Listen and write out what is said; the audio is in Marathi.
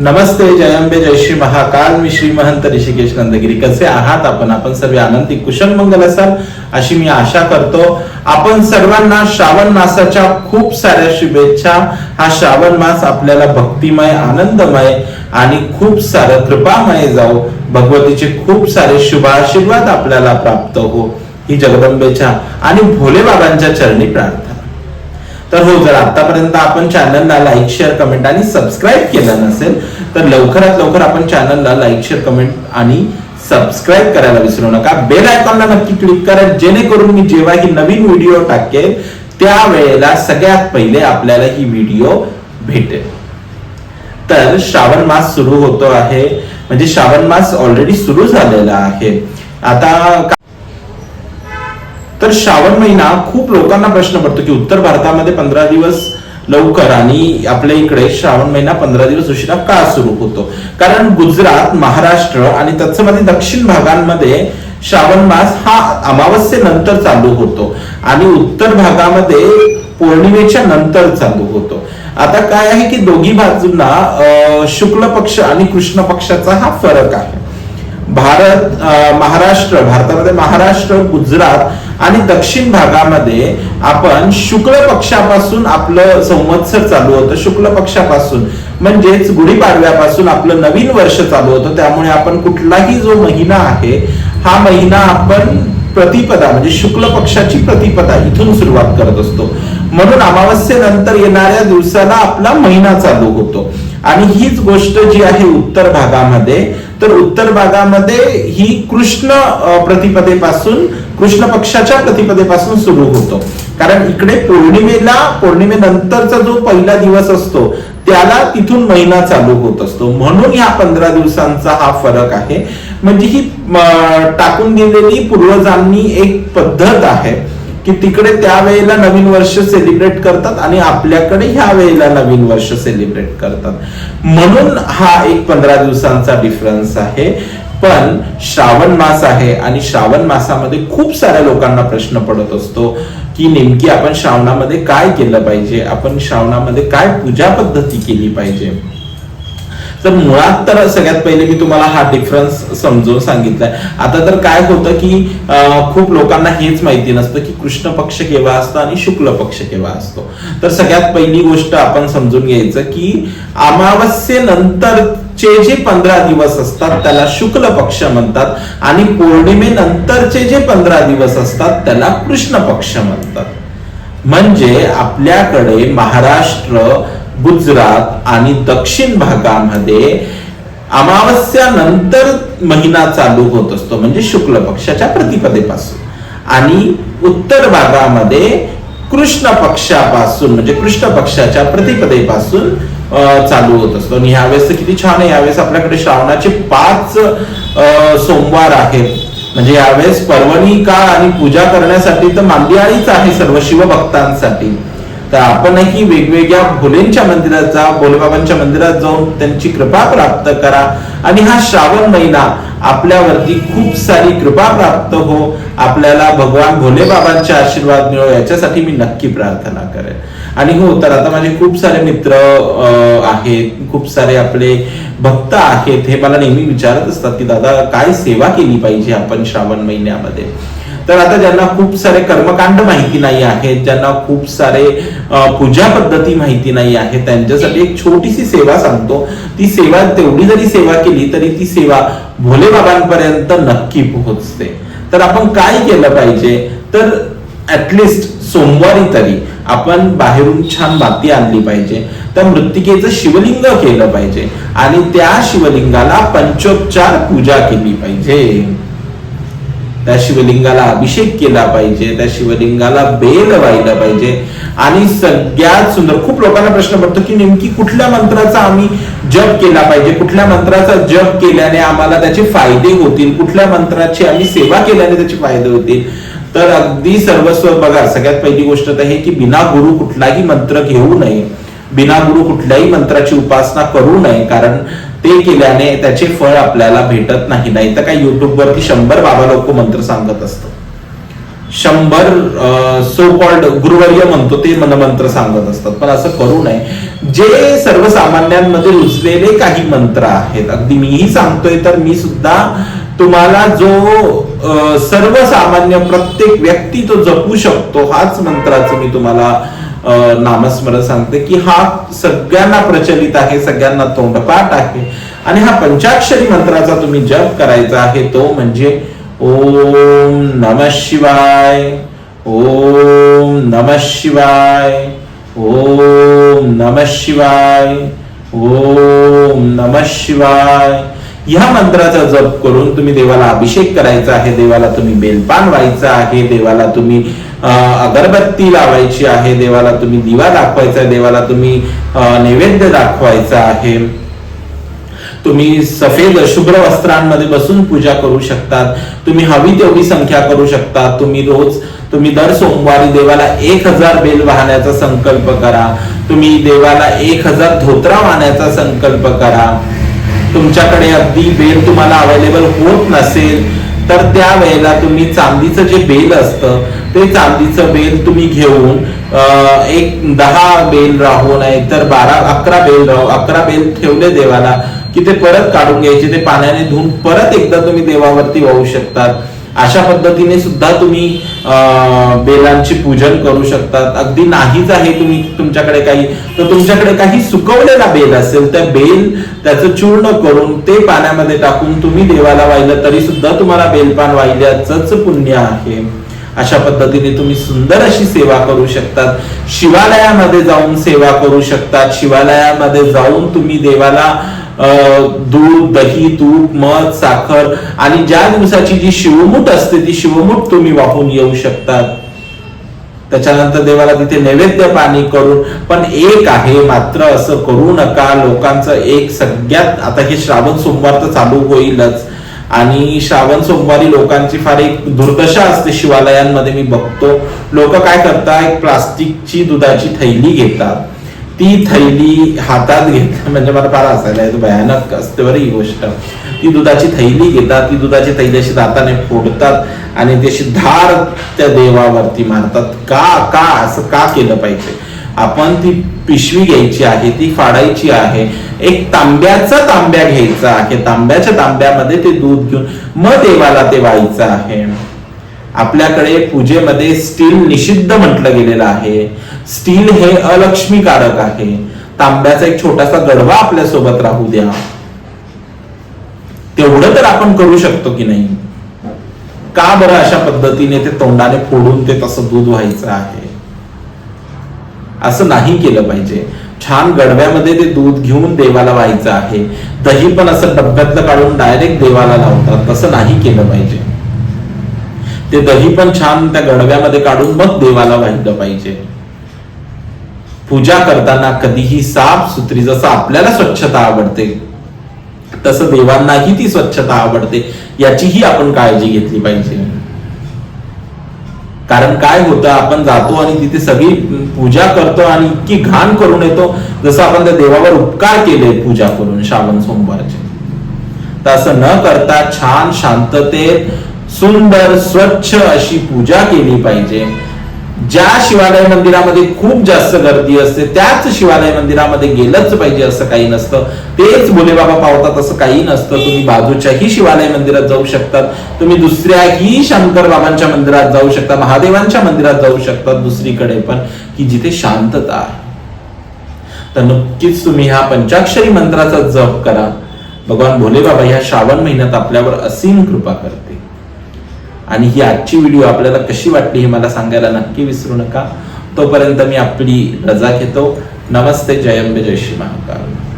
नमस्ते जयंबे जय श्री महाकाल. मी श्री महंत ऋषिकेश नंदगिरी. कसे आहात आपण? आपण सर्व आनंदी कुशल मंगल असाल अशी मी आशा करतो. आपण सर्वांना श्रावण मासाच्या खूप साऱ्या शुभेच्छा. हा श्रावण मास आपल्याला भक्तिमय आनंदमय आणि खूप सारं कृपामय जाऊ भगवतीचे खूप सारे शुभ आशीर्वाद आपल्याला प्राप्त हो. ही जगदंबेच्या आणि भोले बाबांच्या चरणी प्रार्थना. तर हो जर आतापर्यंत आपण चॅनलला लाईक शेअर कमेंट आणि सबस्क्राईब केलं नसेल तर लवकरात लवकर आपण चॅनलला लाईक शेअर कमेंट आणि सबस्क्राईब करायला विसरू नका. बेल आयकॉनला नक्की क्लिक करा जेणेकरून मी जेव्हा ही नवीन व्हिडिओ टाकेल त्यावेळेला सगळ्यात पहिले आपल्याला ही व्हिडिओ भेटेल. तर श्रावण मास सुरू होतो आहे. म्हणजे श्रावण मास ऑलरेडी सुरू झालेला आहे. आता तर श्रावण महिना खूप लोकांना प्रश्न पडतो की उत्तर भारतामध्ये पंधरा दिवस लवकर आणि आपल्या इकडे श्रावण महिना पंधरा दिवस उशिरा का सुरू होतो? कारण गुजरात महाराष्ट्र आणि तत्समध्ये दक्षिण भागांमध्ये श्रावण मास हा अमावस्येनंतर चालू होतो आणि उत्तर भागामध्ये पौर्णिमेच्या नंतर चालू होतो. आता काय आहे की दोघी बाजूंना अं, शुक्ल पक्ष आणि कृष्ण पक्षाचा हा फरक आहे. भारत अं, महाराष्ट्र भारतामध्ये महाराष्ट्र गुजरात आणि दक्षिण भागामध्ये आपण शुक्ल पक्षापासून आपलं संवत्सर चालू होतं शुक्ल पक्षापासून. म्हणजेच गुढीपाडव्यापासून आपलं नवीन वर्ष चालू होतं त्यामुळे आपण कुठलाही जो महिना आहे हा महिना आपण प्रतिपदा म्हणजे शुक्ल पक्षाची प्रतिपदा इथून सुरुवात करत असतो. म्हणून अमावस्येनंतर येणाऱ्या दिवसाला आपला महिना चालू होतो. आणि हीच गोष्ट जी आहे उत्तर भागामध्ये तर उत्तर भागामध्ये ही कृष्ण प्रतिपदेपासून कृष्ण पक्षाच्या प्रतिपदेपासून सुरू होतो. कारण इकडे पौर्णिमेला पौर्णिमेनंतरचा जो पहिला दिवस असतो त्याला तिथून महिना चालू होत असतो. म्हणून ह्या पंधरा दिवसांचा हा फरक आहे. म्हणजे ही टाकून दिलेली पूर्वजांनी एक पद्धत आहे. की तिकडे त्यावेळेला नवीन वर्ष सेलिब्रेट करतात आणि आपल्याकडे ह्या वेळेला नवीन वर्ष सेलिब्रेट करतात. म्हणून हा एक पंधरा दिवसांचा डिफरन्स आहे. पण श्रावण मास आहे आणि श्रावण मासामध्ये खूप साऱ्या लोकांना प्रश्न पडत असतो की नेमकी आपण श्रावणामध्ये काय केलं पाहिजे? आपण श्रावणामध्ये काय पूजा पद्धती केली पाहिजे? तर मुळात तर सगळ्यात पहिले मी तुम्हाला हा डिफरन्स समजून सांगितलाय. आता तर काय होतं की खूप लोकांना हेच माहिती नसतं की कृष्ण पक्ष केव्हा असतो आणि शुक्ल पक्ष केव्हा असतो. तर सगळ्यात पहिली गोष्ट आपण समजून घ्यायचं की अमावस्येनंतर चे जे पंधरा दिवस असतात त्याला शुक्ल पक्ष म्हणतात आणि पौर्णिमेनंतरचे जे पंधरा दिवस असतात त्याला कृष्ण पक्ष म्हणतात. म्हणजे आपल्याकडे महाराष्ट्र गुजरात आणि दक्षिण भागामध्ये अमावस्या नंतर महिना चालू होत असतो म्हणजे शुक्ल पक्षाच्या प्रतिपदेपासून. आणि उत्तर भागामध्ये कृष्ण पक्षापासून म्हणजे कृष्ण पक्षाच्या प्रतिपदेपासून चालू होत असतो. आणि ह्यावेळेस किती छान आहे यावेळेस आपल्याकडे श्रावणाचे पाच अं, सोमवार आहेत. म्हणजे यावेळेस पर्वणी काळ आणि पूजा करण्यासाठी तर मांदियाळीच आहे सर्व शिवभक्तांसाठी. तर आपणही वेगवेगळ्या भोलेंच्या मंदिरात जा भोलेबाबांच्या मंदिरात जाऊन त्यांची कृपा प्राप्त करा. आणि हा श्रावण महिना आपल्यावरती खूप सारी कृपा प्राप्त हो. आपल्याला भगवान भोलेबाबांचे आशीर्वाद मिळो याच्यासाठी मी नक्की प्रार्थना करेन. आणि हो तर आता माझे खूप सारे मित्र अं, आहेत खूप सारे आपले भक्त आहेत. हे मला नेहमी विचारत असतात की दादा काय सेवा केली पाहिजे आपण श्रावण महिन्यामध्ये? तर आता ज्यांना खूप सारे कर्मकांड माहिती नाही आहेत ज्यांना खूप सारे पूजा पद्धती माहिती नाही आहे त्यांच्यासाठी एक छोटीशी सेवा सांगतो. ती सेवा तेवढी जरी सेवा केली तरी ती सेवा भोले बाबांपर्यंत नक्की पोहोचते. तर आपण काय केलं पाहिजे? तर ऍटलिस्ट सोमवारी तरी आपण बाहेरून छान माती आणली पाहिजे. त्या मृत्तिकेचं शिवलिंग केलं पाहिजे. आणि त्या शिवलिंगाला पंचोपचार पूजा केली पाहिजे. त्या शिवलिंगाला अभिषेक केला पाहिजे त्या शिवलिंगाला बेल व्हायला पाहिजे. आणि सगळ्यात सुंदर खूप लोकांना प्रश्न पडतो की नेमकी कुठल्या मंत्राचा आम्ही जप केला पाहिजे? कुठल्या मंत्राचा जप केल्याने आम्हाला त्याचे फायदे होतील? कुठल्या मंत्राची आम्ही सेवा केल्याने त्याचे फायदे होतील? तर अगदी सर्वस्व बघा सगळ्यात पहिली गोष्ट तर हे की बिना गुरु कुठलाही मंत्र घेऊ नये. बिना गुरु कुठल्याही मंत्राची उपासना करू नये कारण ते केल्याने त्याचे फळ आपल्याला भेटत नाही. नाही तर काय युट्यूबवरती शंभर बाबा लोक मंत्र सांगत असतात. शंभर सो कॉल्ड गुरुवर्य म्हणतो ते मन मंत्र सांगत असतात. पण असं करू नये. जे सर्वसामान्यांमध्ये रुजलेले काही मंत्र आहेत अगदी मीही सांगतोय तर मी सुद्धा तुम्हाला जो सर्वसामान्य प्रत्येक व्यक्ती तो जपू शकतो हाच मंत्राचं मी तुम्हाला नामस्मरण सांगते की हा सगळ्यांना प्रचलित आहे सगळ्यांना तोंडपाठ आहे. आणि हा पंचाक्षरी मंत्राचा तुम्ही जप करायचा आहे तो म्हणजे ओम नम शिवाय ओम नम शिवाय ओम नम शिवाय ओम नम शिवाय. ह्या मंत्राचा जप करून तुम्ही देवाला अभिषेक करायचा आहे देवाला तुम्ही बेलपान व्हायचं आहे देवाला तुम्ही अगरबत्ती लावायची आहे देवाला तुम्ही दिवा दाखवायचा आहे देवाला तुम्ही नैवेद्य दाखवायचा आहे. तुम्ही सफेद शुभ्र वस्त्रांमध्ये बसून पूजा करू शकतात. तुम्ही हवी तेवढी संख्या करू शकता तुम्ही रोज तुम्ही दर सोमवारी देवाला एक हजार बेल वाहण्याचा संकल्प करा. तुम्ही देवाला एक हजार धोत्रा वाहण्याचा संकल्प करा. तुमच्याकडे अगदी बेल तुम्हाला अवेलेबल होत नसेल तर त्या वेळेला तुम्ही चांदीचं जे बेल असतं ते चांदीचं बेल तुम्ही घेऊन एक दहा बेल राहू नाही तर बारा अकरा बेल राहू अकरा बेल ठेवले देवाला की ते परत काढून घ्यायचे ते पाण्याने धुवून परत एकदा तुम्ही देवावरती वाहू शकतात. अशा पद्धतीने सुद्धा तुम्ही बेलांची पूजन करू शकतात. अगदी नाहीच आहे तुम्ही तुमच्याकडे काही तर तुमच्याकडे काही सुकवलेला बेल असेल त्या बेल त्याचं चूर्ण करून ते पाण्यामध्ये टाकून तुम्ही देवाला वाहिलं तरी सुद्धा तुम्हाला बेलपान वाहिल्याच पुण्य आहे. अशा पद्धतीने तुम्ही सुंदर अशी सेवा करू शकतात. शिवालयामध्ये जाऊन सेवा करू शकतात. शिवालयामध्ये जाऊन तुम्ही देवाला दूध दही तूप मध साखर आणि ज्या दिवसाची जी शिवमूठ असते ती शिवमूठ तुम्ही वाहून येऊ शकतात. त्याच्यानंतर देवाला तिथे नैवेद्य पाणी करून पण एक आहे मात्र असं करू नका. लोकांचं एक सगळ्यात आता हे श्रावण सोमवार तर चालू होईलच. आणि श्रावण सोमवारी लोकांची फार एक दुर्दशा असते शिवालयांमध्ये मी बघतो. लोक काय करतात? एक प्लास्टिकची दुधाची थैली घेतात. ती थैली हातात घेतात. म्हणजे मला फार असायला येतो भयानक असते बरं ही गोष्ट. ती दुधाची थैली घेतात. ती दुधाची थैली अशी दाताने फोडतात आणि त्याची धार त्या देवावरती मारतात. का? का? असं का केलं पाहिजे? आपण ती पिशवी घ्यायची आहे ती फाडायची आहे. एक तांब्याचा तांब्या घ्यायचा आहे. तांब्याच्या तांब्यामध्ये ते दूध घेऊन मग देवाला ते व्हायचं आहे. आपल्याकडे पूजेमध्ये स्टील निषिद्ध म्हटलं गेलेलं आहे. स्टील हे अलक्ष्मीकारक आहे. तांब्याचा एक छोटासा गडवा आपल्यासोबत राहू द्या. तेवढं तर आपण करू शकतो की नाही? का बरं अशा पद्धतीने ते तोंडाने फोडून ते तसं दूध व्हायचं आहे? असं नाही केलं पाहिजे. छान गडव्यामध्ये ते दूध घेऊन देवाला व्हायचं आहे. दही पण असं डब्यातलं काढून डायरेक्ट देवाला लावतात. तसं नाही केलं पाहिजे. ते दही पण छान त्या गडव्यामध्ये काढून मग देवाला वाहिलं पाहिजे. पूजा करताना कधीही साफ सुथरी जसं आपल्याला स्वच्छता आवडते तसं देवांनाही ती स्वच्छता आवडते याचीही आपण काळजी घेतली पाहिजे. कारण काय होतं आपण जातो आणि तिथे सगळी पूजा करतो आणि इतकी घाण करून येतो जसं आपण त्या देवावर उपकार केले पूजा करून श्रावण सोमवारचे. तर असं न करता छान शांततेत सुंदर स्वच्छ अशी पूजा केली पाहिजे. ज्या शिवालय मंदिरामध्ये खूप जास्त गर्दी असते त्याच शिवालय मंदिरामध्ये गेलंच पाहिजे असं काही नसतं. तेच भोलेबाबा पावतात असं काही नसतं. तुम्ही बाजूच्याही शिवालय मंदिरात जाऊ शकतात. तुम्ही दुसऱ्याही शंकर बाबांच्या मंदिरात जाऊ शकता. महादेवांच्या मंदिरात जाऊ शकतात दुसरीकडे पण की जिथे शांतता आहे. तर नक्कीच तुम्ही ह्या पंचाक्षरी मंत्राचा जप करा. भगवान भोलेबाबा ह्या श्रावण महिन्यात आपल्यावर असीम कृपा करतात. आणि ही आजची व्हिडिओ आपल्याला कशी वाटली हे मला सांगायला नक्की विसरू नका. तोपर्यंत मी आपली रजा घेतो. नमस्ते जय अंबे जय श्री महाकाल.